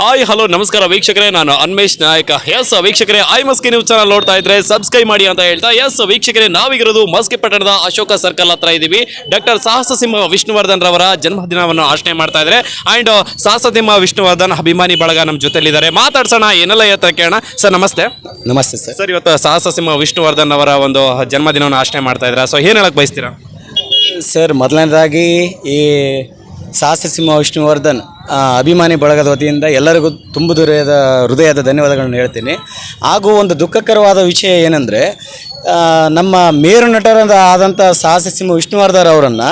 Hi hello ನಮಸ್ಕಾರ ವೀಕ್ಷಕರೇ. ನಾನು ಅನ್ಮೇಶ್ ನಾಯಕ. ಎಸ್ ವೀಕ್ಷಕರೇ ಐ ಮಸ್ಕಿ ನ್ಯೂಸ್ ಚಾನಲ್ ನೋಡ್ತಾ ಇದ್ರೆ ಸಬ್ಸ್ಕ್ರೈಬ್ ಮಾಡಿ ಅಂತ ಹೇಳ್ತಾ ಎಸ್ ವೀಕ್ಷಕರೇ ನಾವಿರೋದು ಮಸ್ಕಿ ಪಟ್ಟಣದ ಅಶೋಕ ಸರ್ಕಲ್ ಹತ್ರ ಇದ್ದೀವಿ ಡಾಕ್ಟರ್ ಸಾಹಸ ಸಿಂಹ ವಿಷ್ಣುವರ್ಧನ್ ರವರ ಜನ್ಮದಿನವನ್ನು ಆಚರಣೆ ಮಾಡ್ತಾ ಇದ್ರೆ ಅಂಡ್ ಸಾಹಸ ಸಿಂಹ ವಿಷ್ಣುವರ್ಧನ್ ಅಭಿಮಾನಿ ಬಳಗ ನಮ್ಮ ಜೊತೆಲಿದ್ದಾರೆ. ಮಾತಾಡ್ಸೋಣ ಏನೆಲ್ಲ ಹೇಳ್ತಾರೆ ಕೇಳೋಣ? ಸರ್ ನಮಸ್ತೆ. ನಮಸ್ತೆ ಸರ್. ಸರ್ ಇವತ್ತು ಸಾಹಸ ಸಿಂಹ ವಿಷ್ಣುವರ್ಧನ್ ಅವರ ಒಂದು ಜನ್ಮದಿನವನ್ನು ಆಚರಣೆ ಮಾಡ್ತಾ ಇದ್ದೀರಾ ಸೊ ಏನು ಹೇಳಕ್ಕೆ ಬಯಸ್ತೀರಾ? ಸರ್ ಮೊದಲನೇದಾಗಿ ಈ ಸಾಹಸ ಸಿಂಹ ವಿಷ್ಣುವರ್ಧನ್ ಅಭಿಮಾನಿ ಬಳಗದ ವತಿಯಿಂದ ಎಲ್ಲರಿಗೂ ತುಂಬ ದೊರೆಯದ, ಹೃದಯದ ಧನ್ಯವಾದಗಳನ್ನು ಹೇಳ್ತೀನಿ. ಹಾಗೂ ಒಂದು ದುಃಖಕರವಾದ ವಿಷಯ ಏನಂದರೆ ನಮ್ಮ ಮೇರು ನಟರಾದ ಆದಂಥ ಸಾಹಸ ಸಿಂಹ ವಿಷ್ಣುವರ್ಧನ್ ಅವರನ್ನು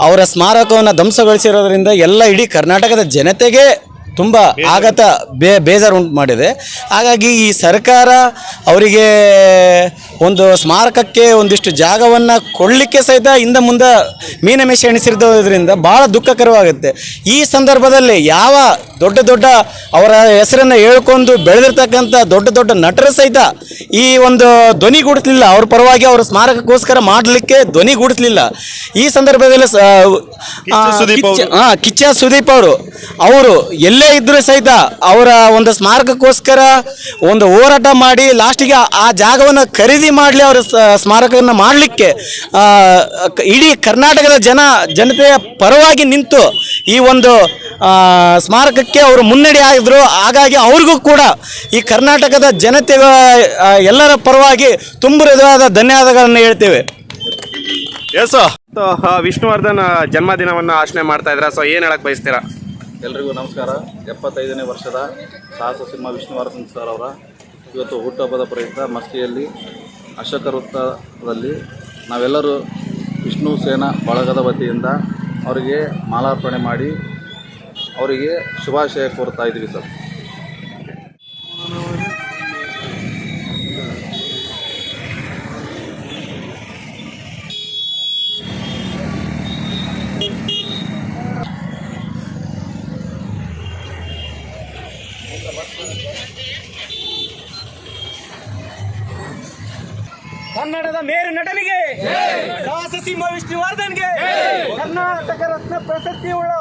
ಅವರ ಸ್ಮಾರಕವನ್ನು ಧ್ವಂಸಗೊಳಿಸಿರೋದ್ರಿಂದ ಎಲ್ಲ ಇಡೀ ಕರ್ನಾಟಕದ ಜನತೆಗೆ ತುಂಬ ಆಘಾತ ಬೇ ಬೇಜಾರು ಉಂಟು ಮಾಡಿದೆ. ಹಾಗಾಗಿ ಈ ಸರ್ಕಾರ ಅವರಿಗೆ ಒಂದು ಸ್ಮಾರಕಕ್ಕೆ ಒಂದಿಷ್ಟು ಜಾಗವನ್ನು ಕೊಡಲಿಕ್ಕೆ ಸಹಿತ ಹಿಂದೆ ಮುಂದೆ ಮೀನಮೇಷ ಎಣಿಸಿರೋದ್ರಿಂದ ಭಾಳ ದುಃಖಕರವಾಗುತ್ತೆ. ಈ ಸಂದರ್ಭದಲ್ಲಿ ಯಾವ ದೊಡ್ಡ ದೊಡ್ಡ ಅವರ ಹೆಸರನ್ನು ಹೇಳ್ಕೊಂಡು ಬೆಳೆದಿರ್ತಕ್ಕಂಥ ದೊಡ್ಡ ದೊಡ್ಡ ನಟರು ಸಹಿತ ಈ ಒಂದು ಧ್ವನಿ ಧ್ವನಿಗೂಡಿಸ್ಲಿಲ್ಲ ಅವ್ರ ಪರವಾಗಿ ಅವರ ಸ್ಮಾರಕಕ್ಕೋಸ್ಕರ ಮಾಡಲಿಕ್ಕೆ ಧ್ವನಿ ಧ್ವನಿಗೂಡಿಸ್ಲಿಲ್ಲ ಈ ಸಂದರ್ಭದಲ್ಲಿ ಸ- ಕಿಚ್ಚ ಸುದೀಪ್ ಅವರು. ಅವರು. ಎಲ್ಲೇ ಇದ್ದರೂ ಸಹಿತ ಅವರ ಒಂದು ಸ್ಮಾರಕಕ್ಕೋಸ್ಕರ ಒಂದು ಹೋರಾಟ ಮಾಡಿ ಲಾಸ್ಟಿಗೆ ಆ ಜಾಗವನ್ನು ಖರೀದಿ ಮಾಡಲಿ ಅವರ ಸ್ಮಾರಕವನ್ನು ಮಾಡಲಿಕ್ಕೆ ಇಡೀ ಕರ್ನಾಟಕದ ಜನ ಜನತೆಯ ಪರವಾಗಿ ನಿಂತು ಈ ಒಂದು ಸ್ಮಾರಕಕ್ಕೆ ಅವರು ಮುನ್ನಡಿ ಆಗಿದ್ರು. ಹಾಗಾಗಿ ಅವ್ರಿಗೂ ಕೂಡ ಈ ಕರ್ನಾಟಕದ ಜನತೆ ಎಲ್ಲರ ಪರವಾಗಿ ತುಂಬ ಹೃದಯವಾದ ಧನ್ಯವಾದಗಳನ್ನು ಹೇಳ್ತೇವೆ. ಎಸ್ ವಿಷ್ಣುವರ್ಧನ್ ಜನ್ಮದಿನವನ್ನು ಆಚರಣೆ ಮಾಡ್ತಾ ಇದ್ರ ಸೊ ಏನು ಹೇಳಕ್ ಬಯಸ್ತೀರಾ? ಎಲ್ರಿಗೂ ನಮಸ್ಕಾರ. ಎಪ್ಪತ್ತೈದನೇ ವರ್ಷದ ಸಾಹಸ ಸಿಂಹ ವಿಷ್ಣುವರ್ಧನ್ ಸರ್ ಅವರ. ಇವತ್ತು ಹುಟ್ಟುಹಬ್ಬದ ಪ್ರಯುಕ್ತ ಮಸ್ಕಿಯಲ್ಲಿ ಅಶೋಕ ವೃತ್ತದಲ್ಲಿ ನಾವೆಲ್ಲರೂ ವಿಷ್ಣು ಸೇನಾ ಬಳಗದ ವತಿಯಿಂದ ಅವರಿಗೆ ಮಾಲಾರ್ಪಣೆ ಮಾಡಿ ಅವರಿಗೆ ಶುಭಾಶಯ ಕೋರ್ತಾ ಇದ್ದೀವಿ ಸರ್. ಕನ್ನಡದ ಮೇರು ನಟನಿಗೆ ಸಾಹಸ ಸಿಂಹ ವಿಷ್ಣುವರ್ಧನ್ಗೆ ಕರ್ನಾಟಕ ರತ್ನ ಪ್ರಶಸ್ತಿ ಉಳ್ಳ